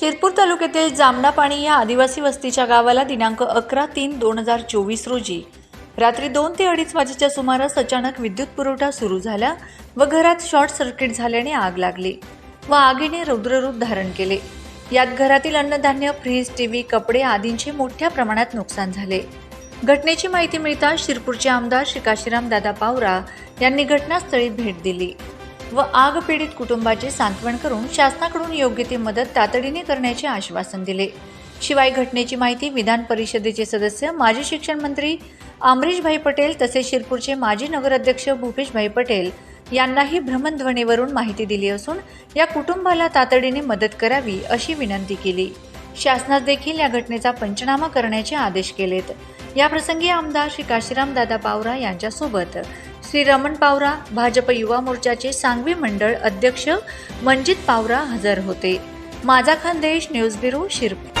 शिरपूर तालुक्यातील जामनापाणी या आदिवासी वस्तीच्या गावाला दिनांक अकरा तीन दोन हजार चोवीस रोजी रात्री दोन ते अडीच वाजेच्या सुमारास अचानक विद्युत पुरवठा सुरू झाला व घरात शॉर्ट सर्किट झाल्याने आग लागली व आगीने रौद्ररूप धारण केले. यात घरातील अन्नधान्य फ्रीज टीव्ही कपडे आदींचे मोठ्या प्रमाणात नुकसान झाले. घटनेची माहिती मिळताच शिरपूरचे आमदार श्री काशीराम दादा पावरा यांनी घटनास्थळी भेट दिली. व आग पीडित कुटुंबाचे सांत्वन करून शासनाकडून योग्य ती मदत तातडीने करण्याचे आश्वासन दिले. शिवाय घटनेची माहिती विधान परिषदेचे सदस्य माजी शिक्षण मंत्री अमरीशभाई पटेल तसेच शिरपूरचे माजी नगराध्यक्ष भूपेशभाई पटेल यांनाही भ्रमणध्वनीवरून माहिती दिली असून या कुटुंबाला तातडीने मदत करावी अशी विनंती केली. शासनास देखील या घटनेचा पंचनामा करण्याचे आदेश केलेत. याप्रसंगी आमदार श्री काशीराम दादा पावरा यांच्यासोबत श्री रमण पावरा भाजप युवा मोर्चाचे सांगवी मंडळ अध्यक्ष मंजित पावरा हजर होते. माझा खानदेश न्यूज ब्युरो शिरपूर.